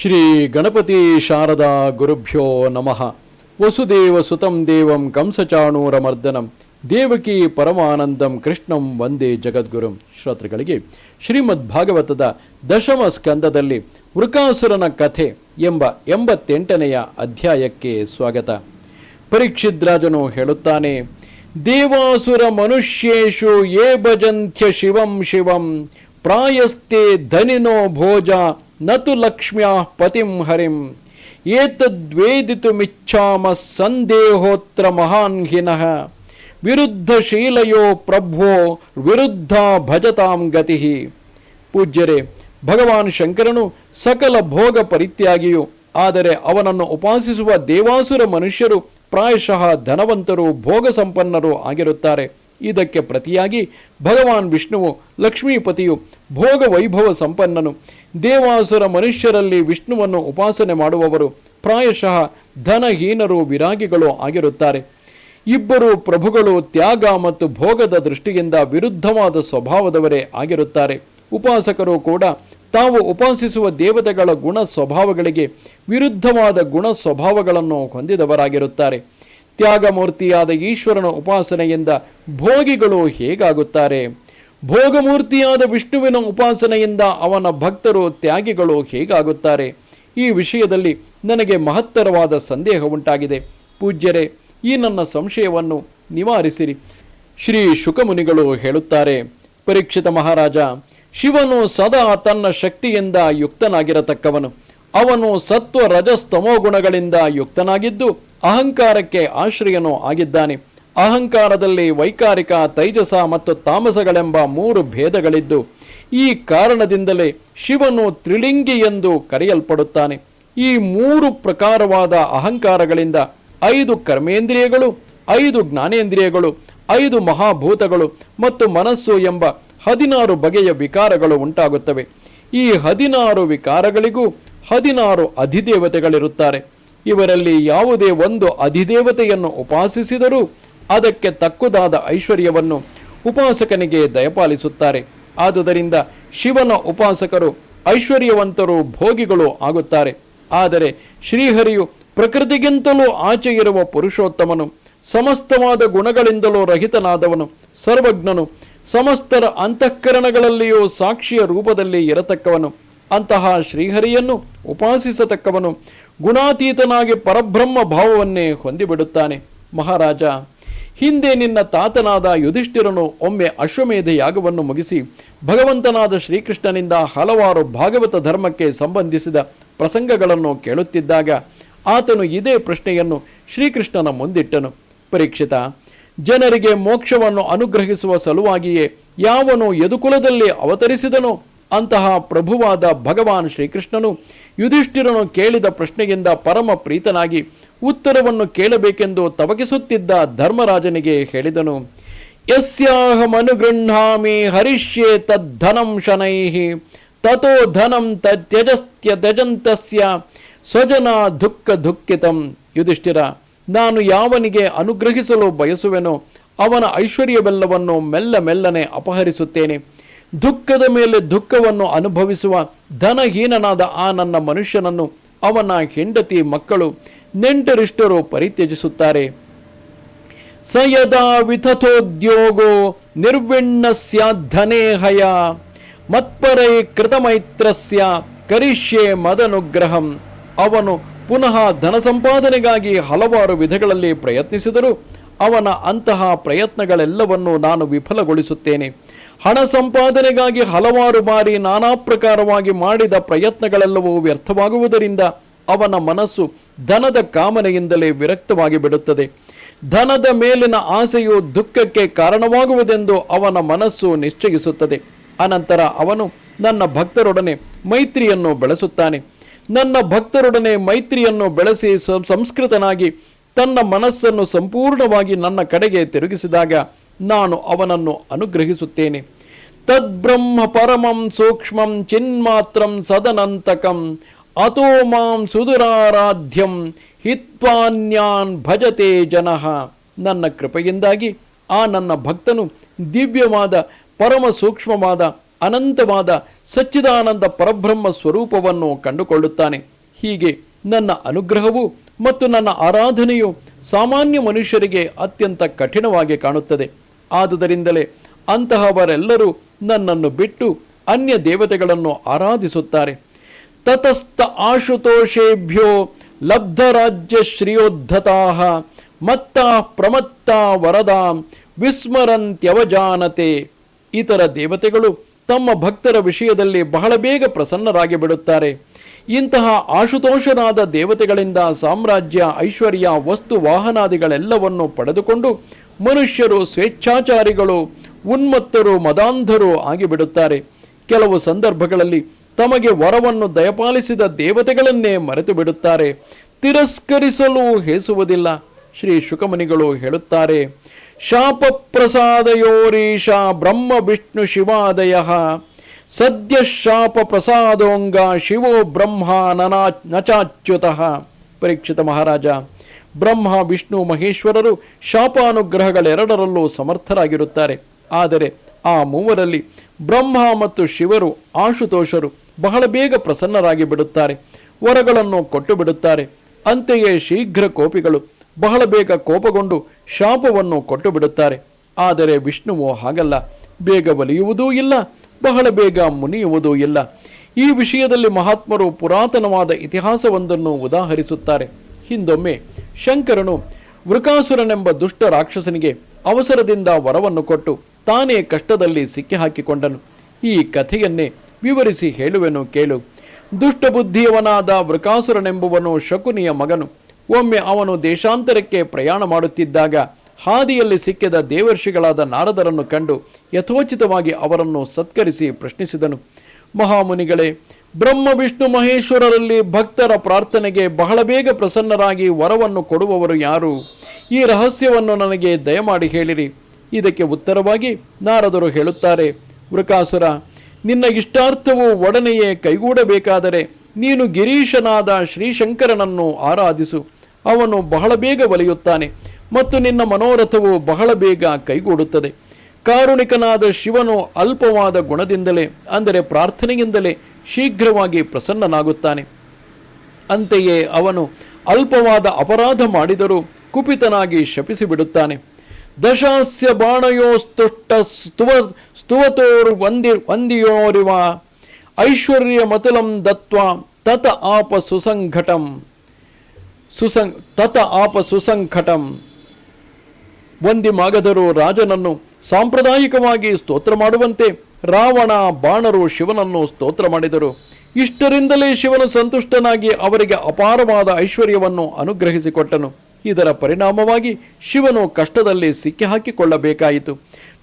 ಶ್ರೀ ಗಣಪತಿ ಶಾರದಾ ಗುರುಭ್ಯೋ ನಮಃ. ವಸುದೇವ ಸುತಂ ದೇವಂ ಕಂಸಚಾಣೂರ ಮರ್ದನಂ ದೇವಕಿ ಪರಮಾನಂದಂ ಕೃಷ್ಣಂ ವಂದೇ ಜಗದ್ಗುರುಂ. ಶ್ರೋತೃಗಳಿಗೆ, ಶ್ರೀಮದ್ ಭಾಗವತದ ದಶಮ ಸ್ಕಂದದಲ್ಲಿ ವೃಕಾಸುರನ ಕಥೆ ಎಂಬ ಎಂಬತ್ತೆಂಟನೆಯ ಅಧ್ಯಾಯಕ್ಕೆ ಸ್ವಾಗತ. ಪರೀಕ್ಷಿದ್ರಾಜನು ಹೇಳುತ್ತಾನೆ, ದೇವಾಸುರ ಮನುಷ್ಯೇಶು ಏ ಭಜಂತ್ಯ ಶಿವಂ ಶಿವಂ ಪ್ರಾಯಸ್ತೆ ಧನಿನೋ ಭೋಜ ನತು ಲಕ್ಷ್ಮ್ಯಾ ಪತಿಂ ಹರಿಂ. ಏತದ್ವೇದಿತುಮಿಚ್ಛಾಮ ಸಂದೇಹೋತ್ರ ಮಹಾನ್ ಹಿನಃ. ವಿರುದ್ಧಶೀಲಯೋ ಪ್ರಭೋ ವಿರುದ್ಧ ಭಜತಾಂ ಗತಿ. ಪೂಜ್ಯರೇ, ಭಗವಾನ್ ಶಂಕರನು ಸಕಲ ಭೋಗ ಪರಿತ್ಯಾಗಿಯು, ಆದರೆ ಅವನನ್ನು ಉಪಾಸಿಸುವ ದೇವಾಸುರ ಮನುಷ್ಯರು ಪ್ರಾಯಶಃ ಧನವಂತರು ಭೋಗ ಸಂಪನ್ನರು ಆಗಿರುತ್ತಾರೆ. ಇದಕ್ಕೆ ಪ್ರತಿಯಾಗಿ ಭಗವಾನ್ ವಿಷ್ಣುವು ಲಕ್ಷ್ಮೀಪತಿಯು ಭೋಗ ವೈಭವ ಸಂಪನ್ನನು. ದೇವಾಸುರ ಮನುಷ್ಯರಲ್ಲಿ ವಿಷ್ಣುವನ್ನು ಉಪಾಸನೆ ಮಾಡುವವರು ಪ್ರಾಯಶಃ ಧನಹೀನರು ವಿರಾಗಿಗಳು ಆಗಿರುತ್ತಾರೆ. ಇಬ್ಬರು ಪ್ರಭುಗಳು ತ್ಯಾಗ ಮತ್ತು ಭೋಗದ ದೃಷ್ಟಿಯಿಂದ ವಿರುದ್ಧವಾದ ಸ್ವಭಾವದವರೇ ಆಗಿರುತ್ತಾರೆ. ಉಪಾಸಕರು ಕೂಡ ತಾವು ಉಪಾಸಿಸುವ ದೇವತೆಗಳ ಗುಣ ಸ್ವಭಾವಗಳಿಗೆ ವಿರುದ್ಧವಾದ ಗುಣ ಸ್ವಭಾವಗಳನ್ನು ಹೊಂದಿದವರಾಗಿರುತ್ತಾರೆ. ತ್ಯಾಗಮೂರ್ತಿಯಾದ ಈಶ್ವರನ ಉಪಾಸನೆಯಿಂದ ಭೋಗಿಗಳು ಹೇಗಾಗುತ್ತಾರೆ? ಭೋಗಮೂರ್ತಿಯಾದ ವಿಷ್ಣುವಿನ ಉಪಾಸನೆಯಿಂದ ಅವನ ಭಕ್ತರು ತ್ಯಾಗಿಗಳು ಹೇಗಾಗುತ್ತಾರೆ? ಈ ವಿಷಯದಲ್ಲಿ ನನಗೆ ಮಹತ್ತರವಾದ ಸಂದೇಹ ಉಂಟಾಗಿದೆ. ಪೂಜ್ಯರೇ, ಈ ನನ್ನ ಸಂಶಯವನ್ನು ನಿವಾರಿಸಿರಿ. ಶ್ರೀ ಶುಕಮುನಿಗಳು ಹೇಳುತ್ತಾರೆ, ಪರೀಕ್ಷಿತ ಮಹಾರಾಜ, ಶಿವನು ಸದಾ ತನ್ನ ಶಕ್ತಿಯಿಂದ ಯುಕ್ತನಾಗಿರತಕ್ಕವನು. ಅವನು ಸತ್ವ ರಜಸ್ತಮೋ ಗುಣಗಳಿಂದ ಯುಕ್ತನಾಗಿದ್ದು ಅಹಂಕಾರಕ್ಕೆ ಆಶ್ರಯನೂ ಆಗಿದ್ದಾನೆ. ಅಹಂಕಾರದಲ್ಲಿ ವೈಕಾರಿಕ, ತೈಜಸ ಮತ್ತು ತಾಮಸಗಳೆಂಬ ಮೂರು ಭೇದಗಳಿದ್ದು, ಈ ಕಾರಣದಿಂದಲೇ ಶಿವನು ತ್ರಿಲಿಂಗಿ ಎಂದು ಕರೆಯಲ್ಪಡುತ್ತಾನೆ. ಈ ಮೂರು ಪ್ರಕಾರವಾದ ಅಹಂಕಾರಗಳಿಂದ ಐದು ಕರ್ಮೇಂದ್ರಿಯಗಳು, ಐದು ಜ್ಞಾನೇಂದ್ರಿಯಗಳು, ಐದು ಮಹಾಭೂತಗಳು ಮತ್ತು ಮನಸ್ಸು ಎಂಬ ಹದಿನಾರು ಬಗೆಯ ವಿಕಾರಗಳು ಉಂಟಾಗುತ್ತವೆ. ಈ ಹದಿನಾರು ವಿಕಾರಗಳಿಗೂ ಹದಿನಾರು ಅಧಿದೇವತೆಗಳಿರುತ್ತಾರೆ. ಇವರಲ್ಲಿ ಯಾವುದೇ ಒಂದು ಅಧಿದೇವತೆಯನ್ನು ಉಪಾಸಿಸಿದರೂ ಅದಕ್ಕೆ ತಕ್ಕುದಾದ ಐಶ್ವರ್ಯವನ್ನು ಉಪಾಸಕನಿಗೆ ದಯಪಾಲಿಸುತ್ತಾರೆ. ಆದುದರಿಂದ ಶಿವನ ಉಪಾಸಕರು ಐಶ್ವರ್ಯವಂತರು ಭೋಗಿಗಳು ಆಗುತ್ತಾರೆ. ಆದರೆ ಶ್ರೀಹರಿಯು ಪ್ರಕೃತಿಗಿಂತಲೂ ಆಚೆ ಇರುವ ಪುರುಷೋತ್ತಮನು, ಸಮಸ್ತವಾದ ಗುಣಗಳಿಂದಲೂ ರಹಿತನಾದವನು, ಸರ್ವಜ್ಞನು, ಸಮಸ್ತರ ಅಂತಃಕರಣಗಳಲ್ಲಿಯೂ ಸಾಕ್ಷಿಯ ರೂಪದಲ್ಲಿ ಇರತಕ್ಕವನು. ಅಂತಹ ಶ್ರೀಹರಿಯನ್ನು ಉಪಾಸಿಸತಕ್ಕವನು ಗುಣಾತೀತನಾಗಿ ಪರಬ್ರಹ್ಮ ಭಾವವನ್ನೇ ಹೊಂದಿಬಿಡುತ್ತಾನೆ. ಮಹಾರಾಜ ಹಿಂದೆ ನಿನ್ನ ತಾತನಾದ ಯುಧಿಷ್ಠಿರನು ಒಮ್ಮೆ ಅಶ್ವಮೇಧ ಯಾಗವನ್ನು ಮುಗಿಸಿ ಭಗವಂತನಾದ ಶ್ರೀಕೃಷ್ಣನಿಂದ ಹಲವಾರು ಭಾಗವತ ಧರ್ಮಕ್ಕೆ ಸಂಬಂಧಿಸಿದ ಪ್ರಸಂಗಗಳನ್ನು ಕೇಳುತ್ತಿದ್ದಾಗ ಆತನು ಇದೇ ಪ್ರಶ್ನೆಯನ್ನು ಶ್ರೀಕೃಷ್ಣನ ಮುಂದಿಟ್ಟನು. ಪರೀಕ್ಷಿತ, ಜನರಿಗೆ ಮೋಕ್ಷವನ್ನು ಅನುಗ್ರಹಿಸುವ ಸಲುವಾಗಿಯೇ ಯಾವನು ಯದುಕುಲದಲ್ಲಿ ಅವತರಿಸಿದನು? ಅಂತಹ ಪ್ರಭುವಾದ ಭಗವಾನ್ ಶ್ರೀಕೃಷ್ಣನು ಯುಧಿಷ್ಠಿರನು ಕೇಳಿದ ಪ್ರಶ್ನೆಯಿಂದ ಪರಮ ಪ್ರೀತನಾಗಿ ಉತ್ತರವನ್ನು ಕೇಳಬೇಕೆಂದು ತವಕಿಸುತ್ತಿದ್ದ ಧರ್ಮರಾಜನಿಗೆ ಹೇಳಿದನು ಯಸ್ಯಾಹಮನುಗೃಹಾಮಿ ಹರಿಷ್ಯೆ ತದ್ಧನಂ ಶನೈಹಿ ತಥೋ ಧನಂ ತ್ಯಜಸ್ತ್ಯ ತ್ಯಜಂತಸ್ಯ, ಸ್ವಜನ ದುಃಖ ದುಃಖಿತಂ. ಯುಧಿಷ್ಠಿರ, ನಾನು ಯಾವನಿಗೆ ಅನುಗ್ರಹಿಸಲು ಬಯಸುವೆನೋ ಅವನ ಐಶ್ವರ್ಯವೆಲ್ಲವನ್ನು ಮೆಲ್ಲ ಮೆಲ್ಲನೆ ಅಪಹರಿಸುತ್ತೇನೆ. ದುಃಖದ ಮೇಲೆ ದುಃಖವನ್ನು ಅನುಭವಿಸುವ ಧನಹೀನನಾದ ಆ ನನ್ನ ಮನುಷ್ಯನನ್ನು ಅವನ ಹೆಂಡತಿ ಮಕ್ಕಳು ನೆಂಟರಿಷ್ಟರು ಪರಿತ್ಯಜಿಸುತ್ತಾರೆ. ಸಯದ ಯದಾ ವಿಥಥೋದ್ಯೋಗೋ ನಿರ್ವಿಣ್ಣ ಸ್ಯಾಧನೇ ಹಯ ಮತ್ಪರೈ ಕೃತಮೈತ್ರಸ್ಯ ಕರಿಷ್ಯೆ ಮದನುಗ್ರಹಂ. ಅವನು ಪುನಃ ಧನ ಸಂಪಾದನೆಗಾಗಿ ಹಲವಾರು ವಿಧಗಳಲ್ಲಿ ಪ್ರಯತ್ನಿಸಿದರು ಅವನ ಅಂತಹ ಪ್ರಯತ್ನಗಳೆಲ್ಲವನ್ನು ನಾನು ವಿಫಲಗೊಳಿಸುತ್ತೇನೆ. ಹಣ ಸಂಪಾದನೆಗಾಗಿ ಹಲವಾರು ಬಾರಿ ನಾನಾ ಪ್ರಕಾರವಾಗಿ ಮಾಡಿದ ಪ್ರಯತ್ನಗಳೆಲ್ಲವೂ ವ್ಯರ್ಥವಾಗುವುದರಿಂದ ಅವನ ಮನಸ್ಸು ಧನದ ಕಾಮನೆಯಿಂದಲೇ ವಿರಕ್ತವಾಗಿ ಬಿಡುತ್ತದೆ. ಧನದ ಮೇಲಿನ ಆಸೆಯು ದುಃಖಕ್ಕೆ ಕಾರಣವಾಗುವುದೆಂದು ಅವನ ಮನಸ್ಸು ನಿಶ್ಚಯಿಸುತ್ತದೆ. ಅನಂತರ ಅವನು ನನ್ನ ಭಕ್ತರೊಡನೆ ಮೈತ್ರಿಯನ್ನು ಬೆಳೆಸುತ್ತಾನೆ. ನನ್ನ ಭಕ್ತರೊಡನೆ ಮೈತ್ರಿಯನ್ನು ಬೆಳೆಸಿ ಸಂಸ್ಕೃತನಾಗಿ ತನ್ನ ಮನಸ್ಸನ್ನು ಸಂಪೂರ್ಣವಾಗಿ ನನ್ನ ಕಡೆಗೆ ತಿರುಗಿಸಿದಾಗ ನಾನು ಅವನನ್ನು ಅನುಗ್ರಹಿಸುತ್ತೇನೆ. ತದ್ಬ್ರಹ್ಮ ಪರಮಂ ಸೂಕ್ಷ್ಮಂ ಚಿನ್ಮಾತ್ರಂ ಸದನಂತಕಂ ಅತೋ ಮಾಂ ಸುದುರಾರಾಧ್ಯಂ ಹಿತ್ವಾನ್ಯಾನ್ ಭಜತೆ ಜನಃ ನನ್ನ ಕೃಪೆಯಿಂದಾಗಿ ಆ ನನ್ನ ಭಕ್ತನು ದಿವ್ಯವಾದ ಪರಮ ಸೂಕ್ಷ್ಮವಾದ ಅನಂತವಾದ ಸಚ್ಚಿದಾನಂದ ಪರಬ್ರಹ್ಮ ಸ್ವರೂಪವನ್ನು ಕಂಡುಕೊಳ್ಳುತ್ತಾನೆ. ಹೀಗೆ ನನ್ನ ಅನುಗ್ರಹವು ಮತ್ತು ನನ್ನ ಆರಾಧನೆಯು ಸಾಮಾನ್ಯ ಮನುಷ್ಯರಿಗೆ ಅತ್ಯಂತ ಕಠಿಣವಾಗಿ ಕಾಣುತ್ತದೆ. ಆದುದರಿಂದಲೇ ಅಂತಹವರೆಲ್ಲರೂ ನನ್ನನ್ನು ಬಿಟ್ಟು ಅನ್ಯ ದೇವತೆಗಳನ್ನು ಆರಾಧಿಸುತ್ತಾರೆ. ತತಸ್ಥ ಆಶುತೋಷೇಭ್ಯೋ ಲಬ್ಧರಾಜ್ಯ ಶ್ರಿಯೋದ್ಧತಾ ಮತ್ತ ಪ್ರಮತ್ತ ವರದಾ ವಿಸ್ಮರಂತ್ಯವಜಾನತೆ. ಇತರ ದೇವತೆಗಳು ತಮ್ಮ ಭಕ್ತರ ವಿಷಯದಲ್ಲಿ ಬಹಳ ಬೇಗ ಪ್ರಸನ್ನರಾಗಿ ಬಿಡುತ್ತಾರೆ. ಇಂತಹ ಆಶುತೋಷನಾದ ದೇವತೆಗಳಿಂದ ಸಾಮ್ರಾಜ್ಯ, ಐಶ್ವರ್ಯ, ವಸ್ತು, ವಾಹನಾದಿಗಳೆಲ್ಲವನ್ನು ಪಡೆದುಕೊಂಡು ಮನುಷ್ಯರು, ಸ್ವೇಚ್ಛಾಚಾರಿಗಳು, ಉನ್ಮತ್ತರು, ಮದಾಂಧರು ಆಗಿಬಿಡುತ್ತಾರೆ. ಕೆಲವು ಸಂದರ್ಭಗಳಲ್ಲಿ ತಮಗೆ ವರವನ್ನು ದಯಪಾಲಿಸಿದ ದೇವತೆಗಳನ್ನೇ ಮರೆತು ಬಿಡುತ್ತಾರೆ ತಿರಸ್ಕರಿಸಲು ಹೇಸುವುದಿಲ್ಲ. ಶ್ರೀ ಶುಕಮುನಿಗಳು ಹೇಳುತ್ತಾರೆ ಶಾಪ ಪ್ರಸಾದಯೋರೀಶ ಬ್ರಹ್ಮ ವಿಷ್ಣು ಶಿವಾದಯ. ಸದ್ಯ ಶಾಪ ಪ್ರಸಾದೋಂಗ ಶಿವೋ ಬ್ರಹ್ಮ ನನಾ ನಚಾಚ್ಯುತಃ. ಪರೀಕ್ಷಿತ ಮಹಾರಾಜ, ಬ್ರಹ್ಮ, ವಿಷ್ಣು, ಮಹೇಶ್ವರರು ಶಾಪಾನುಗ್ರಹಗಳೆರಡರಲ್ಲೂ ಸಮರ್ಥರಾಗಿರುತ್ತಾರೆ. ಆದರೆ ಆ ಮೂವರಲ್ಲಿ ಬ್ರಹ್ಮ ಮತ್ತು ಶಿವರು ಆಶುತೋಷರು. ಬಹಳ ಬೇಗ ಪ್ರಸನ್ನರಾಗಿ ಬಿಡುತ್ತಾರೆ. ವರಗಳನ್ನು ಕೊಟ್ಟು ಬಿಡುತ್ತಾರೆ. ಅಂತೆಯೇ ಶೀಘ್ರ ಕೋಪಿಗಳು ಬಹಳ ಬೇಗ ಕೋಪಗೊಂಡು ಶಾಪವನ್ನು ಕೊಟ್ಟು ಬಿಡುತ್ತಾರೆ. ಆದರೆ ವಿಷ್ಣುವು ಹಾಗಲ್ಲ. ಬೇಗ ಒಲಿಯುವುದೂ ಇಲ್ಲ. ಬಹಳ ಬೇಗ ಮುನಿಯುವುದೂ ಇಲ್ಲ. ಈ ವಿಷಯದಲ್ಲಿ ಮಹಾತ್ಮರು ಪುರಾತನವಾದ ಇತಿಹಾಸವೊಂದನ್ನು ಉದಾಹರಿಸುತ್ತಾರೆ. ಹಿಂದೊಮ್ಮೆ ಶಂಕರನು ವೃಕಾಸುರನೆಂಬ ದುಷ್ಟ ರಾಕ್ಷಸನಿಗೆ ಅವಸರದಿಂದ ವರವನ್ನು ಕೊಟ್ಟು ತಾನೇ ಕಷ್ಟದಲ್ಲಿ ಸಿಕ್ಕಿಹಾಕಿಕೊಂಡನು. ಈ ಕಥೆಯನ್ನೇ ವಿವರಿಸಿ ಹೇಳುವೆನು, ಕೇಳು. ದುಷ್ಟಬುದ್ಧಿಯವನಾದ ವೃಕಾಸುರನೆಂಬುವನು ಶಕುನಿಯ ಮಗನು. ಒಮ್ಮೆ ಅವನು ದೇಶಾಂತರಕ್ಕೆ ಪ್ರಯಾಣ ಮಾಡುತ್ತಿದ್ದಾಗ ಹಾದಿಯಲ್ಲಿ ಸಿಕ್ಕಿದ ದೇವರ್ಷಿಗಳಾದ ನಾರದರನ್ನು ಕಂಡು ಯಥೋಚಿತವಾಗಿ ಅವರನ್ನು ಸತ್ಕರಿಸಿ ಪ್ರಶ್ನಿಸಿದನು. ಮಹಾಮುನಿಗಳೇ ಬ್ರಹ್ಮ ವಿಷ್ಣು ಮಹೇಶ್ವರರಲ್ಲಿ ಭಕ್ತರ ಪ್ರಾರ್ಥನೆಗೆ ಬಹಳ ಬೇಗ ಪ್ರಸನ್ನರಾಗಿ ವರವನ್ನು ಕೊಡುವವರು ಯಾರು? ಈ ರಹಸ್ಯವನ್ನು ನನಗೆ ದಯಮಾಡಿ ಹೇಳಿರಿ. ಇದಕ್ಕೆ ಉತ್ತರವಾಗಿ ನಾರದರು ಹೇಳುತ್ತಾರೆ ವೃಕಾಸುರ ನಿನ್ನ ಇಷ್ಟಾರ್ಥವು ಒಡನೆಯೇ ಕೈಗೂಡಬೇಕಾದರೆ ನೀನು ಗಿರೀಶನಾದ ಶ್ರೀಶಂಕರನನ್ನು ಆರಾಧಿಸು. ಅವನು ಬಹಳ ಬೇಗ ಒಲಿಯುತ್ತಾನೆ ಮತ್ತು ನಿನ್ನ ಮನೋರಥವು ಬಹಳ ಬೇಗ ಕೈಗೂಡುತ್ತದೆ. ಕಾರುಣಿಕನಾದ ಶಿವನು ಅಲ್ಪವಾದ ಗುಣದಿಂದಲೇ, ಅಂದರೆ ಪ್ರಾರ್ಥನೆಯಿಂದಲೇ ಶೀಘ್ರವಾಗಿ ಪ್ರಸನ್ನನಾಗುತ್ತಾನೆ. ಅಂತೆಯೇ ಅವನು ಅಲ್ಪವಾದ ಅಪರಾಧ ಮಾಡಿದರೂ ಕುಪಿತನಾಗಿ ಶಪಿಸಿ ಬಿಡುತ್ತಾನೆ ದಶಾಸ್ಯ ಬಾಣಯೋಸ್ತುಷ್ಟ ಸ್ತುವ ಸ್ತುವತೋರು ವಂದಿ ವಂದಿಯೋರಿವ. ಐಶ್ವರ್ಯ ಮತುಲಂ ದತ್ವ ತತ ಆಪ ಸುಸಂಘಟಂ. ಸುಸಂ ತತ ಆಪ ಸುಸಂಘಟಂ. ವಂದಿ ಮಾಗಧರು ರಾಜನನ್ನು ಸಾಂಪ್ರದಾಯಿಕವಾಗಿ ಸ್ತೋತ್ರ ಮಾಡುವಂತೆ ರಾವಣ, ಬಾಣರು ಶಿವನನ್ನು ಸ್ತೋತ್ರ ಮಾಡಿದರು. ಇಷ್ಟರಿಂದಲೇ ಶಿವನು ಸಂತುಷ್ಟನಾಗಿ ಅವರಿಗೆ ಅಪಾರವಾದ ಐಶ್ವರ್ಯವನ್ನು ಅನುಗ್ರಹಿಸಿಕೊಟ್ಟನು. ಇದರ ಪರಿಣಾಮವಾಗಿ ಶಿವನು ಕಷ್ಟದಲ್ಲಿ ಸಿಕ್ಕಿಹಾಕಿಕೊಳ್ಳಬೇಕಾಯಿತು.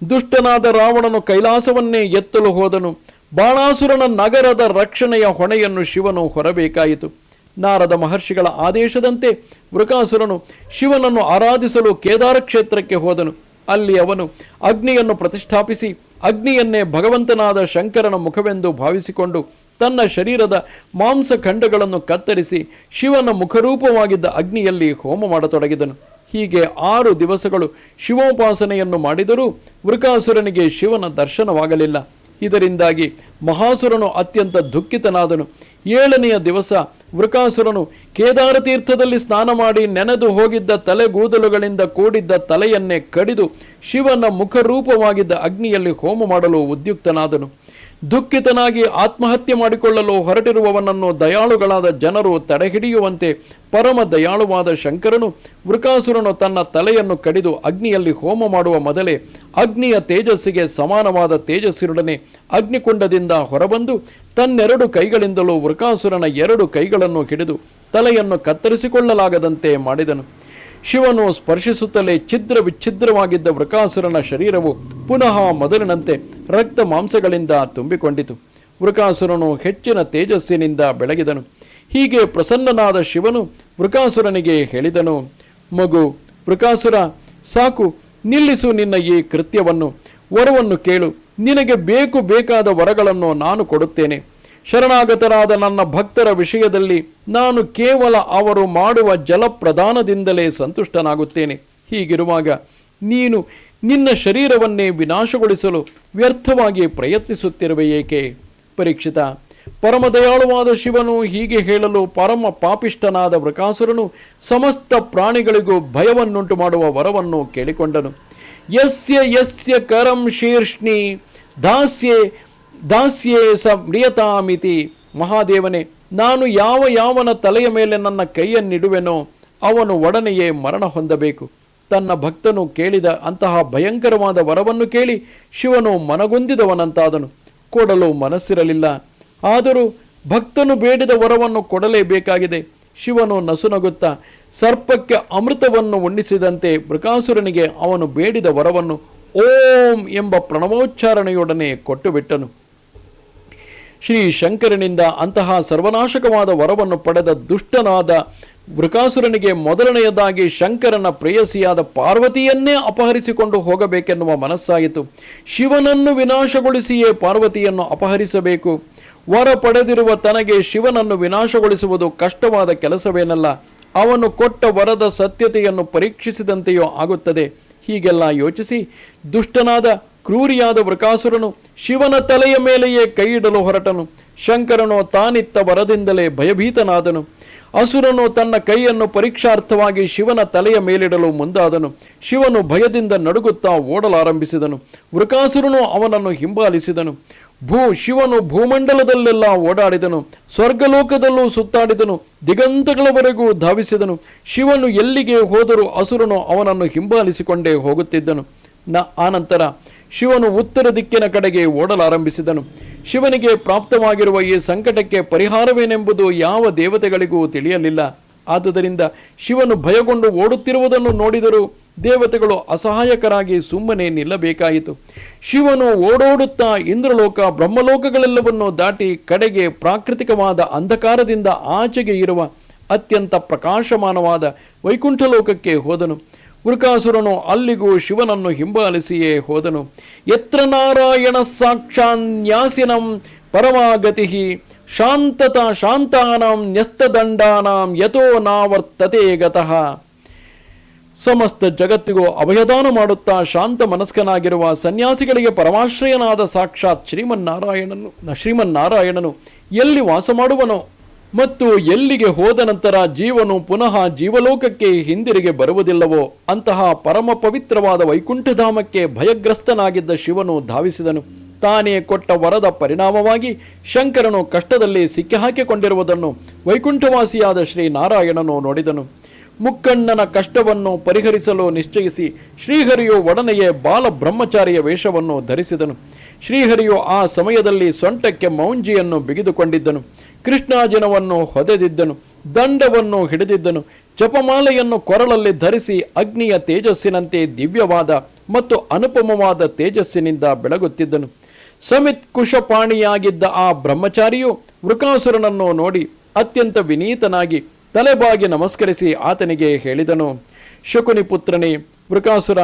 ದುಷ್ಟನಾದ ರಾವಣನು ಕೈಲಾಸವನ್ನೇ ಎತ್ತಲು ಹೋದನು. ಬಾಣಾಸುರನ ನಗರದ ರಕ್ಷಣೆಯ ಹೊಣೆಯನ್ನು ಶಿವನು ಹೊರಬೇಕಾಯಿತು. ನಾರದ ಮಹರ್ಷಿಗಳ ಆದೇಶದಂತೆ ವೃಕಾಸುರನು ಶಿವನನ್ನು ಆರಾಧಿಸಲು ಕೇದಾರ ಕ್ಷೇತ್ರಕ್ಕೆ ಹೋದನು. ಅಲ್ಲಿ ಅವನು ಅಗ್ನಿಯನ್ನು ಪ್ರತಿಷ್ಠಾಪಿಸಿ, ಅಗ್ನಿಯನ್ನೇ ಭಗವಂತನಾದ ಶಂಕರನ ಮುಖವೆಂದು ಭಾವಿಸಿಕೊಂಡು ತನ್ನ ಶರೀರದ ಮಾಂಸಖಂಡಗಳನ್ನು ಕತ್ತರಿಸಿ ಶಿವನ ಮುಖರೂಪವಾಗಿದ್ದ ಅಗ್ನಿಯಲ್ಲಿ ಹೋಮ ಮಾಡತೊಡಗಿದನು. ಹೀಗೆ ಆರು ದಿವಸಗಳು ಶಿವೋಪಾಸನೆಯನ್ನು ಮಾಡಿದರೂ ವೃಕಾಸುರನಿಗೆ ಶಿವನ ದರ್ಶನವಾಗಲಿಲ್ಲ. ಇದರಿಂದಾಗಿ ಮಹಾಸುರನು ಅತ್ಯಂತ ದುಃಖಿತನಾದನು. ಏಳನೆಯ ದಿವಸ ವೃಕಾಸುರನು ಕೇದಾರ ತೀರ್ಥದಲ್ಲಿ ಸ್ನಾನ ಮಾಡಿ ನೆನೆದು ಹೋಗಿದ್ದ ತಲೆಗೂದಲುಗಳಿಂದ ಕೂಡಿದ್ದ ತಲೆಯನ್ನೇ ಕಡಿದು ಶಿವನ ಮುಖರೂಪವಾಗಿದ್ದ ಅಗ್ನಿಯಲ್ಲಿ ಹೋಮ ಮಾಡಲು ಉದ್ಯುಕ್ತನಾದನು. ದುಃಖಿತನಾಗಿ ಆತ್ಮಹತ್ಯೆ ಮಾಡಿಕೊಳ್ಳಲು ಹೊರಟಿರುವವನನ್ನು ದಯಾಳುಗಳಾದ ಜನರು ತಡೆಹಿಡಿಯುವಂತೆ ಪರಮ ದಯಾಳುವಾದ ಶಂಕರನು ವೃಕಾಸುರನು ತನ್ನ ತಲೆಯನ್ನು ಕಡಿದು ಅಗ್ನಿಯಲ್ಲಿ ಹೋಮ ಮಾಡುವ ಮೊದಲೇ ಅಗ್ನಿಯ ತೇಜಸ್ಸಿಗೆ ಸಮಾನವಾದ ತೇಜಸ್ಸಿರೊಡನೆ ಅಗ್ನಿಕುಂಡದಿಂದ ಹೊರಬಂದು ತನ್ನೆರಡು ಕೈಗಳಿಂದಲೂ ವೃಕಾಸುರನ ಎರಡು ಕೈಗಳನ್ನು ಹಿಡಿದು ತಲೆಯನ್ನು ಕತ್ತರಿಸಿಕೊಳ್ಳಲಾಗದಂತೆ ಮಾಡಿದನು. ಶಿವನು ಸ್ಪರ್ಶಿಸುತ್ತಲೇ ಛಿದ್ರ ವಿಚ್ಛಿದ್ರವಾಗಿದ್ದ ವೃಕಾಸುರನ ಶರೀರವು ಪುನಃ ಮೊದಲಿನಂತೆ ರಕ್ತ ಮಾಂಸಗಳಿಂದ ತುಂಬಿಕೊಂಡಿತು. ವೃಕಾಸುರನು ಹೆಚ್ಚಿನ ತೇಜಸ್ಸಿನಿಂದ ಬೆಳಗಿದನು. ಹೀಗೆ ಪ್ರಸನ್ನನಾದ ಶಿವನು ವೃಕಾಸುರನಿಗೆ ಹೇಳಿದನು, ಮಗು, ವೃಕಾಸುರ, ಸಾಕು, ನಿಲ್ಲಿಸು ನಿನ್ನ ಈ ಕೃತ್ಯವನ್ನು. ವರವನ್ನು ಕೇಳು. ನಿನಗೆ ಬೇಕು ಬೇಕಾದ ವರಗಳನ್ನು ನಾನು ಕೊಡುತ್ತೇನೆ. ಶರಣಾಗತರಾದ ನನ್ನ ಭಕ್ತರ ವಿಷಯದಲ್ಲಿ ನಾನು ಕೇವಲ ಅವರು ಮಾಡುವ ಜಲಪ್ರದಾನದಿಂದಲೇ ಸಂತುಷ್ಟನಾಗುತ್ತೇನೆ. ಹೀಗಿರುವಾಗ ನೀನು ನಿನ್ನ ಶರೀರವನ್ನೇ ವಿನಾಶಗೊಳಿಸಲು ವ್ಯರ್ಥವಾಗಿ ಪ್ರಯತ್ನಿಸುತ್ತಿರುವ ಏಕೆ? ಪರೀಕ್ಷಿತ, ಪರಮದಯಾಳುವಾದ ಶಿವನು ಹೀಗೆ ಹೇಳಲು ಪರಮ ಪಾಪಿಷ್ಟನಾದ ವೃಕಾಸುರನು ಸಮಸ್ತ ಪ್ರಾಣಿಗಳಿಗೂ ಭಯವನ್ನುಂಟು ಮಾಡುವ ವರವನ್ನು ಕೇಳಿಕೊಂಡನು. ಯಸ್ಯ ಯಸ್ಯ ಕರಂ ಶೀರ್ಷ್ಣಿ ದಾಸ್ಯೆ ದಾಸ್ಯೇ ಸ ಮ್ರಿಯತಾಮಿತಿ ಮಹಾದೇವನೇ, ನಾನು ಯಾವ ಯಾವನ ತಲೆಯ ಮೇಲೆ ನನ್ನ ಕೈಯನ್ನಿಡುವೆನೋ ಅವನು ಒಡನೆಯೇ ಮರಣ ಹೊಂದಬೇಕು. ತನ್ನ ಭಕ್ತನು ಕೇಳಿದ ಅಂತಹ ಭಯಂಕರವಾದ ವರವನ್ನು ಕೇಳಿ ಶಿವನು ಮನಗೊಂದಿದವನಂತಾದನು. ಕೊಡಲು ಮನಸ್ಸಿರಲಿಲ್ಲ. ಆದರೂ ಭಕ್ತನು ಬೇಡಿದ ವರವನ್ನು ಕೊಡಲೇಬೇಕಾಗಿದೆ. ಶಿವನು ನಸುನಗುತ್ತಾ, ಸರ್ಪಕ್ಕೆ ಅಮೃತವನ್ನು ಉಣ್ಣಿಸಿದಂತೆ ಮೃಕಾಸುರನಿಗೆ ಅವನು ಬೇಡಿದ ವರವನ್ನು ಓಂ ಎಂಬ ಪ್ರಣವೋಚ್ಚಾರಣೆಯೊಡನೆ ಕೊಟ್ಟು ಬಿಟ್ಟನು ಶ್ರೀ ಶಂಕರನಿಂದ ಅಂತಹ ಸರ್ವನಾಶಕವಾದ ವರವನ್ನು ಪಡೆದ ದುಷ್ಟನಾದ ವೃಕಾಸುರನಿಗೆ ಮೊದಲನೆಯದಾಗಿ ಶಂಕರನ ಪ್ರೇಯಸಿಯಾದ ಪಾರ್ವತಿಯನ್ನೇ ಅಪಹರಿಸಿಕೊಂಡು ಹೋಗಬೇಕೆನ್ನುವ ಮನಸ್ಸಾಯಿತು. ಶಿವನನ್ನು ವಿನಾಶಗೊಳಿಸಿಯೇ ಪಾರ್ವತಿಯನ್ನು ಅಪಹರಿಸಬೇಕು. ವರ ಪಡೆದಿರುವ ತನಗೆ ಶಿವನನ್ನು ವಿನಾಶಗೊಳಿಸುವುದು ಕಷ್ಟವಾದ ಕೆಲಸವೇನಲ್ಲ. ಅವನು ಕೊಟ್ಟ ವರದ ಸತ್ಯತೆಯನ್ನು ಪರೀಕ್ಷಿಸಿದಂತೆಯೋ ಆಗುತ್ತದೆ. ಹೀಗೆಲ್ಲ ಯೋಚಿಸಿ ದುಷ್ಟನಾದ ಕ್ರೂರಿಯಾದ ವೃಕಾಸುರನು ಶಿವನ ತಲೆಯ ಮೇಲೆಯೇ ಕೈಯಿಡಲು ಹೊರಟನು. ಶಂಕರನು ತಾನಿತ್ತ ವರದಿಂದಲೇ ಭಯಭೀತನಾದನು. ಅಸುರನು ತನ್ನ ಕೈಯನ್ನು ಪರೀಕ್ಷಾರ್ಥವಾಗಿ ಶಿವನ ತಲೆಯ ಮೇಲಿಡಲು ಮುಂದಾದನು. ಶಿವನು ಭಯದಿಂದ ನಡುಗುತ್ತಾ ಓಡಲಾರಂಭಿಸಿದನು. ವೃಕಾಸುರನು ಅವನನ್ನು ಹಿಂಬಾಲಿಸಿದನು. ಭೂ, ಶಿವನು ಭೂಮಂಡಲದಲ್ಲೆಲ್ಲ ಓಡಾಡಿದನು. ಸ್ವರ್ಗಲೋಕದಲ್ಲೂ ಸುತ್ತಾಡಿದನು. ದಿಗಂತಗಳವರೆಗೂ ಧಾವಿಸಿದನು. ಶಿವನು ಎಲ್ಲಿಗೆ ಹೋದರೂ ಅಸುರನು ಅವನನ್ನು ಹಿಂಬಾಲಿಸಿಕೊಂಡೇ ಹೋಗುತ್ತಿದ್ದನು. ನ ಆನಂತರ ಶಿವನು ಉತ್ತರ ದಿಕ್ಕಿನ ಕಡೆಗೆ ಓಡಲಾರಂಭಿಸಿದನು. ಶಿವನಿಗೆ ಪ್ರಾಪ್ತವಾಗಿರುವ ಈ ಸಂಕಟಕ್ಕೆ ಪರಿಹಾರವೇನೆಂಬುದು ಯಾವ ದೇವತೆಗಳಿಗೂ ತಿಳಿಯಲಿಲ್ಲ. ಆದುದರಿಂದ ಶಿವನು ಭಯಗೊಂಡು ಓಡುತ್ತಿರುವುದನ್ನು ನೋಡಿದರೂ ದೇವತೆಗಳು ಅಸಹಾಯಕರಾಗಿ ಸುಮ್ಮನೆ ನಿಲ್ಲಬೇಕಾಯಿತು. ಶಿವನು ಓಡೋಡುತ್ತಾ ಇಂದ್ರಲೋಕ, ಬ್ರಹ್ಮಲೋಕಗಳೆಲ್ಲವನ್ನೂ ದಾಟಿ ಕಡೆಗೆ ಪ್ರಾಕೃತಿಕವಾದ ಅಂಧಕಾರದಿಂದ ಆಚೆಗೆ ಇರುವ ಅತ್ಯಂತ ಪ್ರಕಾಶಮಾನವಾದ ವೈಕುಂಠಲೋಕಕ್ಕೆ ಹೋದನು. ವೃಕಾಸುರನು ಅಲ್ಲಿಗೂ ಶಿವನನ್ನು ಹಿಂಬಾಲಿಸಿಯೇ ಹೋದನು. ಎತ್ರ ನಾರಾಯಣ ಸಾಕ್ಷಾನ್ಯಾಸಿನಂ ಪರಮಾಗತಿ ಶಾಂತತ ಶಾಂತಾನಾಂ ನ್ಯಸ್ತದಂಡಾನಾಂ ಯಥೋ ನಾವರ್ತತೆ ಗತಃ. ಸಮಸ್ತ ಜಗತ್ತಿಗೂ ಅಭಯದಾನ ಮಾಡುತ್ತಾ ಶಾಂತ ಮನಸ್ಕನಾಗಿರುವ ಸನ್ಯಾಸಿಗಳಿಗೆ ಪರಮಾಶ್ರಯನಾದ ಸಾಕ್ಷಾತ್ ಶ್ರೀಮನ್ನಾರಾಯಣನು ಶ್ರೀಮನ್ನಾರಾಯಣನು ಎಲ್ಲಿ ವಾಸ ಮಾಡುವನೋ ಮತ್ತು ಎಲ್ಲಿಗೆ ಹೋದ ನಂತರ ಜೀವನು ಪುನಃ ಜೀವಲೋಕಕ್ಕೆ ಹಿಂದಿರುಗಿ ಬರುವುದಿಲ್ಲವೋ ಅಂತಹ ಪರಮ ಪವಿತ್ರವಾದ ವೈಕುಂಠಧಾಮಕ್ಕೆ ಭಯಗ್ರಸ್ತನಾಗಿದ್ದ ಶಿವನು ಧಾವಿಸಿದನು. ತಾನೇ ಕೊಟ್ಟ ವರದ ಪರಿಣಾಮವಾಗಿ ಶಂಕರನು ಕಷ್ಟದಲ್ಲಿ ಸಿಕ್ಕಿಹಾಕಿಕೊಂಡಿರುವುದನ್ನು ವೈಕುಂಠವಾಸಿಯಾದ ಶ್ರೀ ನಾರಾಯಣನು ನೋಡಿದನು. ಮುಕ್ಕಣ್ಣನ ಕಷ್ಟವನ್ನು ಪರಿಹರಿಸಲು ನಿಶ್ಚಯಿಸಿ ಶ್ರೀಹರಿಯು ಒಡನೆಯೇ ಬಾಲ ಬ್ರಹ್ಮಚಾರಿಯ ವೇಷವನ್ನು ಧರಿಸಿದನು. ಶ್ರೀಹರಿಯು ಆ ಸಮಯದಲ್ಲಿ ಸೊಂಟಕ್ಕೆ ಮೌಂಜಿಯನ್ನು ಬಿಗಿದುಕೊಂಡಿದ್ದನು. ಕೃಷ್ಣಾಜಿನವನ್ನು ಹೊದೆದಿದ್ದನು, ದಂಡವನ್ನು ಹಿಡಿದಿದ್ದನು, ಜಪಮಾಲೆಯನ್ನು ಕೊರಳಲ್ಲಿ ಧರಿಸಿ ಅಗ್ನಿಯ ತೇಜಸ್ಸಿನಂತೆ ದಿವ್ಯವಾದ ಮತ್ತು ಅನುಪಮವಾದ ತೇಜಸ್ಸಿನಿಂದ ಬೆಳಗುತ್ತಿದ್ದನು. ಸಮಿತ್ ಕುಶಪಾಣಿಯಾಗಿದ್ದ ಆ ಬ್ರಹ್ಮಚಾರಿಯು ವೃಕಾಸುರನನ್ನು ನೋಡಿ ಅತ್ಯಂತ ವಿನೀತನಾಗಿ ತಲೆಬಾಗಿ ನಮಸ್ಕರಿಸಿ ಆತನಿಗೆ ಹೇಳಿದನು, ಶಕುನಿ ಪುತ್ರನೇ ವೃಕಾಸುರ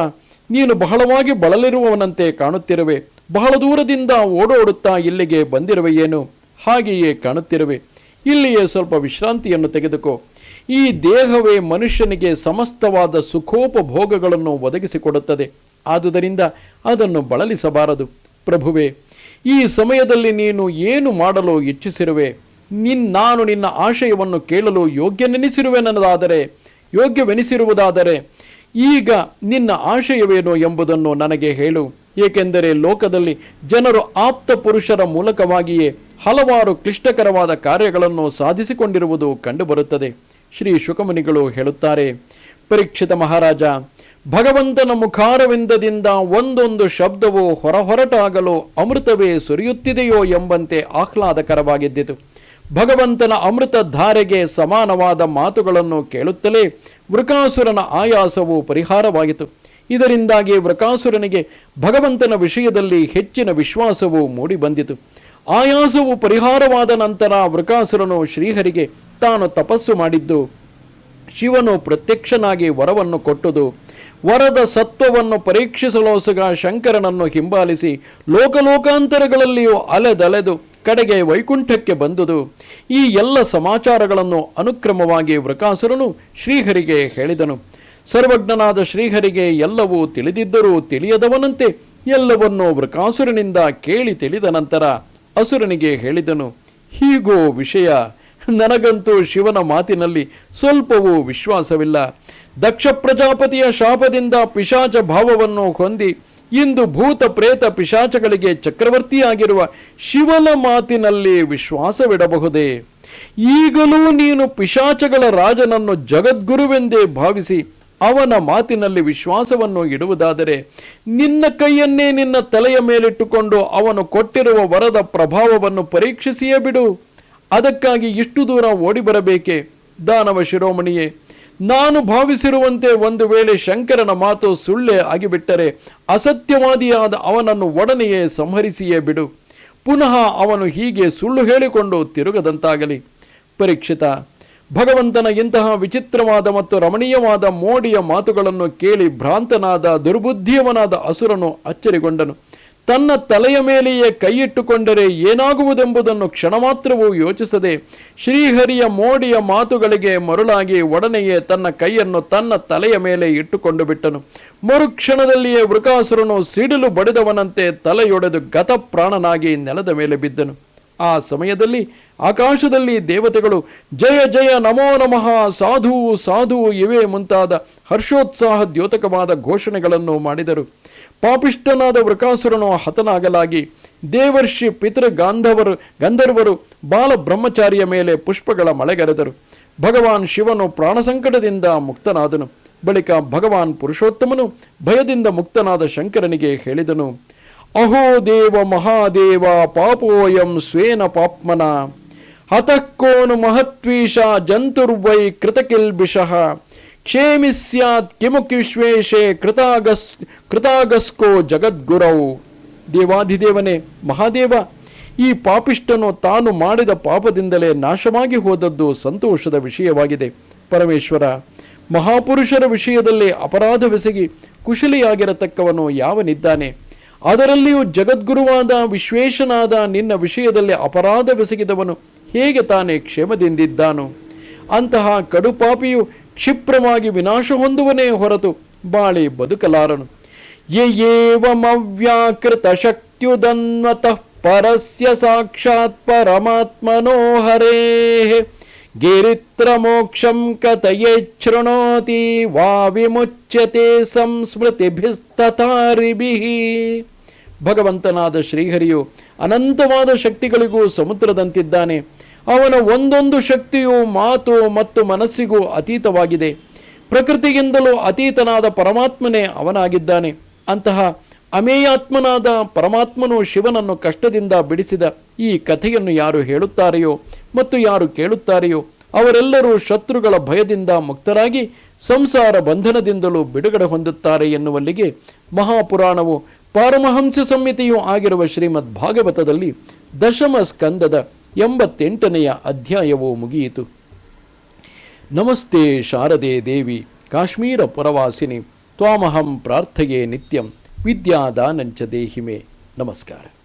ನೀನು ಬಹಳವಾಗಿ ಬಳಲಿರುವವನಂತೆ ಕಾಣುತ್ತಿರುವೆ. ಬಹಳ ದೂರದಿಂದ ಓಡೋಡುತ್ತಾ ಇಲ್ಲಿಗೆ ಬಂದಿರುವೆಯೇನು? ಹಾಗೆಯೇ ಕಾಣುತ್ತಿರುವೆ. ಇಲ್ಲಿಯೇ ಸ್ವಲ್ಪ ವಿಶ್ರಾಂತಿಯನ್ನು ತೆಗೆದುಕೋ. ಈ ದೇಹವೇ ಮನುಷ್ಯನಿಗೆ ಸಮಸ್ತವಾದ ಸುಖೋಪಭೋಗಗಳನ್ನು ಒದಗಿಸಿಕೊಡುತ್ತದೆ. ಆದುದರಿಂದ ಅದನ್ನು ಬಳಲಿಸಬಾರದು. ಪ್ರಭುವೆ, ಈ ಸಮಯದಲ್ಲಿ ನೀನು ಏನು ಮಾಡಲು ಇಚ್ಛಿಸಿರುವೆ. ನಿನ್ ನಾನು ನಿನ್ನ ಆಶಯವನ್ನು ಕೇಳಲು ಯೋಗ್ಯನೆನಿಸಿರುವೆನದಾದರೆ, ಯೋಗ್ಯವೆನಿಸಿರುವುದಾದರೆ, ಈಗ ನಿನ್ನ ಆಶಯವೇನು ಎಂಬುದನ್ನು ನನಗೆ ಹೇಳು. ಏಕೆಂದರೆ ಲೋಕದಲ್ಲಿ ಜನರು ಆಪ್ತ ಪುರುಷರ ಮೂಲಕವಾಗಿಯೇ ಹಲವಾರು ಕ್ಲಿಷ್ಟಕರವಾದ ಕಾರ್ಯಗಳನ್ನು ಸಾಧಿಸಿಕೊಂಡಿರುವುದು ಕಂಡುಬರುತ್ತದೆ. ಶ್ರೀ ಶುಕಮುನಿಗಳು ಹೇಳುತ್ತಾರೆ, ಪರೀಕ್ಷಿತ ಮಹಾರಾಜ, ಭಗವಂತನ ಮುಖಾರವಿಂದದಿಂದ ಒಂದೊಂದು ಶಬ್ದವು ಹೊರಹೊರಟಾಗಲು ಅಮೃತವೇ ಸುರಿಯುತ್ತಿದೆಯೋ ಎಂಬಂತೆ ಆಹ್ಲಾದಕರವಾಗಿದ್ದಿತು. ಭಗವಂತನ ಅಮೃತ ಧಾರೆಗೆ ಸಮಾನವಾದ ಮಾತುಗಳನ್ನು ಕೇಳುತ್ತಲೇ ವೃಕಾಸುರನ ಆಯಾಸವು ಪರಿಹಾರವಾಯಿತು ಇದರಿಂದಾಗಿ ವೃಕಾಸುರನಿಗೆ ಭಗವಂತನ ವಿಷಯದಲ್ಲಿ ಹೆಚ್ಚಿನ ವಿಶ್ವಾಸವು ಮೂಡಿಬಂದಿತು. ಆಯಾಸವು ಪರಿಹಾರವಾದ ನಂತರ ವೃಕಾಸುರನು ಶ್ರೀಹರಿಗೆ ತಾನು ತಪಸ್ಸು ಮಾಡಿದ್ದು, ಶಿವನು ಪ್ರತ್ಯಕ್ಷನಾಗಿ ವರವನ್ನು ಕೊಟ್ಟುದು. ವರದ ಸತ್ವವನ್ನು ಪರೀಕ್ಷಿಸಲೋಸಗ ಶಂಕರನನ್ನು ಹಿಂಬಾಲಿಸಿ ಲೋಕಲೋಕಾಂತರಗಳಲ್ಲಿಯೂ ಅಲೆದಲೆದು ಕಡೆಗೆ ವೈಕುಂಠಕ್ಕೆ ಬಂದುದು. ಈ ಎಲ್ಲ ಸಮಾಚಾರಗಳನ್ನು ಅನುಕ್ರಮವಾಗಿ ವೃಕಾಸುರನು ಶ್ರೀಹರಿಗೆ ಹೇಳಿದನು. ಸರ್ವಜ್ಞನಾದ ಶ್ರೀಹರಿಗೆ ಎಲ್ಲವೂ ತಿಳಿದಿದ್ದರೂ ತಿಳಿಯದವನಂತೆ ಎಲ್ಲವನ್ನೂ ವೃಕಾಸುರನಿಂದ ಕೇಳಿ ತಿಳಿದ ನಂತರ ಅಸುರನಿಗೆ ಹೇಳಿದನು, ಹೀಗೋ ವಿಷಯ, ನನಗಂತೂ ಶಿವನ ಮಾತಿನಲ್ಲಿ ಸ್ವಲ್ಪವೂ ವಿಶ್ವಾಸವಿಲ್ಲ. ದಕ್ಷ ಪ್ರಜಾಪತಿಯ ಶಾಪದಿಂದ ಪಿಶಾಚ ಭಾವವನ್ನು ಹೊಂದಿ, ಇಂದು ಭೂತ ಪ್ರೇತ ಪಿಶಾಚಗಳಿಗೆ ಚಕ್ರವರ್ತಿಯಾಗಿರುವ ಶಿವನ ಮಾತಿನಲ್ಲಿ ವಿಶ್ವಾಸವಿಡಬಹುದೇ? ಈಗಲೂ ನೀನು ಪಿಶಾಚಗಳ ರಾಜನನ್ನು ಜಗದ್ಗುರುವೆಂದೇ ಭಾವಿಸಿ ಅವನ ಮಾತಿನಲ್ಲಿ ವಿಶ್ವಾಸವನ್ನು ಇಡುವುದಾದರೆ ನಿನ್ನ ಕೈಯನ್ನೇ ನಿನ್ನ ತಲೆಯ ಮೇಲಿಟ್ಟುಕೊಂಡು ಅವನು ಕೊಟ್ಟಿರುವ ವರದ ಪ್ರಭಾವವನ್ನು ಪರೀಕ್ಷಿಸಿಯೇ ಬಿಡು. ಅದಕ್ಕಾಗಿ ಇಷ್ಟು ದೂರ ಓಡಿ ಬರಬೇಕೆ ದಾನವ ಶಿರೋಮಣಿಯೇ, ನಾನು ಭಾವಿಸಿರುವಂತೆ ಒಂದು ವೇಳೆ ಶಂಕರನ ಮಾತು ಸುಳ್ಳೆ ಆಗಿಬಿಟ್ಟರೆ ಅಸತ್ಯವಾದಿಯಾದ ಅವನನ್ನು ಒಡನೆಯೇ ಸಂಹರಿಸಿಯೇ ಬಿಡು. ಪುನಃ ಅವನು ಹೀಗೆ ಸುಳ್ಳು ಹೇಳಿಕೊಂಡು ತಿರುಗದಂತಾಗಲಿ. ಪರೀಕ್ಷಿತ ಭಗವಂತನ ಇಂತಹ ವಿಚಿತ್ರವಾದ ಮತ್ತು ರಮಣೀಯವಾದ ಮೋಡಿಯ ಮಾತುಗಳನ್ನು ಕೇಳಿ ಭ್ರಾಂತನಾದ ದುರ್ಬುದ್ಧಿಯವನಾದ ಅಸುರನು ಅಚ್ಚರಿಗೊಂಡನು. ತನ್ನ ತಲೆಯ ಮೇಲೆಯೇ ಕೈಯಿಟ್ಟುಕೊಂಡರೆ ಏನಾಗುವುದೆಂಬುದನ್ನು ಕ್ಷಣಮಾತ್ರವೂ ಯೋಚಿಸದೆ ಶ್ರೀಹರಿಯ ಮೋಡಿಯ ಮಾತುಗಳಿಗೆ ಮರುಳಾಗಿ ಒಡನೆಯೇ ತನ್ನ ಕೈಯನ್ನು ತನ್ನ ತಲೆಯ ಮೇಲೆ ಇಟ್ಟುಕೊಂಡು ಬಿಟ್ಟನು. ಮರುಕ್ಷಣದಲ್ಲಿಯೇ ವೃಕಾಸುರನು ಸಿಡಿಲು ಬಡಿದವನಂತೆ ತಲೆಯೊಡೆದು ಗತಪ್ರಾಣನಾಗಿ ನೆಲದ ಮೇಲೆ ಬಿದ್ದನು. ಆ ಸಮಯದಲ್ಲಿ ಆಕಾಶದಲ್ಲಿ ದೇವತೆಗಳು ಜಯ ಜಯ ನಮೋ ನಮಃ ಸಾಧು ಸಾಧು ಇವೇ ಮುಂತಾದ ಹರ್ಷೋತ್ಸಾಹ ದ್ಯೋತಕವಾದ ಘೋಷಣೆಗಳನ್ನು ಮಾಡಿದರು. ಪಾಪಿಷ್ಟನಾದ ವೃಕಾಸುರನು ಹತನಾಗಲಾಗಿ ದೇವರ್ಷಿ ಪಿತೃ ಗಾಂಧವರು ಗಂಧರ್ವರು ಬಾಲ ಬ್ರಹ್ಮಚಾರಿಯ ಮೇಲೆ ಪುಷ್ಪಗಳ ಮಳೆಗರೆದರು. ಭಗವಾನ್ ಶಿವನು ಪ್ರಾಣ ಸಂಕಟದಿಂದ ಮುಕ್ತನಾದನು. ಬಳಿಕ ಭಗವಾನ್ ಪುರುಷೋತ್ತಮನು ಭಯದಿಂದ ಮುಕ್ತನಾದ ಶಂಕರನಿಗೆ ಹೇಳಿದನು. ಅಹೋ ದೇವ ಮಹಾದೇವ, ಪಾಪೋಯಂ ಸ್ವೇನ ಪಾಪ್ಮನ. ಹತಕ್ಕೋನು ಮಹತ್ವೀಶ ಜಂತುರ್ವೈ ಕೃತಕಿಲ್ಬಿಷಃ. ಕ್ಷೇಮಿಸ್ಯಾತ್ ಕಿಮುಕಿ ವಿಶ್ವೇಶೆ ಕೃತಾಗಸ್, ಕೃತಾಗಸ್ಕೋ ಜಗದ್ಗುರೌ. ದೇವಾಧಿದೇವನೇ, ಮಹಾದೇವ, ಈ ಪಾಪಿಷ್ಟನು ತಾನು ಮಾಡಿದ ಪಾಪದಿಂದಲೇ ನಾಶವಾಗಿ ಹೋದದ್ದು ಸಂತೋಷದ ವಿಷಯವಾಗಿದೆ. ಪರಮೇಶ್ವರ, ಮಹಾಪುರುಷರ ವಿಷಯದಲ್ಲಿ ಅಪರಾಧವೆಸಗಿ ಕುಶಲಿಯಾಗಿರತಕ್ಕವನು ಯಾವನಿದ್ದಾನೆ? ಅದರಲ್ಲಿಯೂ ಜಗದ್ಗುರುವಾದ ವಿಶ್ವೇಶನಾದ ನಿನ್ನ ವಿಷಯದಲ್ಲಿ ಅಪರಾಧವೆಸಗಿದವನು ಹೇಗೆ ತಾನೇ ಕ್ಷೇಮದಿಂದಿದ್ದಾನು, ಅಂತಹ ಕಡುಪಾಪಿಯು ಕ್ಷಿಪ್ರವಾಗಿ ವಿನಾಶ ಹೊಂದುವನೇ ಹೊರತು ಬಾಳಿ ಬದುಕಲಾರನು. ಯೇವಮವ್ಯಾಕೃತ ಶಕ್ತ್ಯುದನ್ವತಃ ಪರಸ್ಯ ಸಾಕ್ಷಾತ್ ಪರಮಾತ್ಮನೋ ಹರೇ. ಗಿರಿತ್ರ ಮೋಕ್ಷಂ ಕಥಯೇಚ್ಛೃಣೋತಿ ವಾ ವಿಮುಚ್ಯತೆ ಸಂಸ್ಮೃತಿಭಿಸ್ತಥಾರಿಭಿಃ ಭಗವಂತನಾದ ಶ್ರೀಹರಿಯು ಅನಂತವಾದ ಶಕ್ತಿಗಳಿಗೂ ಸಮುದ್ರದಂತಿದ್ದಾನೆ. ಅವನ ಒಂದೊಂದು ಶಕ್ತಿಯು ಮಾತು ಮತ್ತು ಮನಸ್ಸಿಗೂ ಅತೀತವಾಗಿದೆ. ಪ್ರಕೃತಿಗಿಂತಲೂ ಅತೀತನಾದ ಪರಮಾತ್ಮನೇ ಅವನಾಗಿದ್ದಾನೆ. ಅಂತಹ ಅಮೇಯಾತ್ಮನಾದ ಪರಮಾತ್ಮನು ಶಿವನನ್ನು ಕಷ್ಟದಿಂದ ಬಿಡಿಸಿದ ಈ ಕಥೆಯನ್ನು ಯಾರು ಹೇಳುತ್ತಾರೆಯೋ ಮತ್ತು ಯಾರು ಕೇಳುತ್ತಾರೆಯೋ ಅವರೆಲ್ಲರೂ ಶತ್ರುಗಳ ಭಯದಿಂದ ಮುಕ್ತರಾಗಿ ಸಂಸಾರ ಬಂಧನದಿಂದಲೂ ಬಿಡುಗಡೆ ಹೊಂದುತ್ತಾರೆ ಎನ್ನುವಲ್ಲಿಗೆ ಮಹಾಪುರಾಣವು ಪಾರಮಹಂಸ ಸಂಹಿತೆಯೂ ಆಗಿರುವ ಶ್ರೀಮದ್ ಭಾಗವತದಲ್ಲಿ ದಶಮ ಸ್ಕಂದದ ಎಂಬತ್ತೆಂಟನೆಯ ಅಧ್ಯಾಯವೂ ಮುಗಿಯಿತು. ನಮಸ್ತೆ ಶಾರದೆ ದೇವಿ, ಕಾಶ್ಮೀರ ಪುರವಾಸಿನಿ, ತ್ವಾಮಹಂ ಪ್ರಾರ್ಥೆಯೇ ನಿತ್ಯಂ, ವಿದ್ಯಾದಾನಂಚ ದೇಹಿಮೆ. ನಮಸ್ಕಾರ.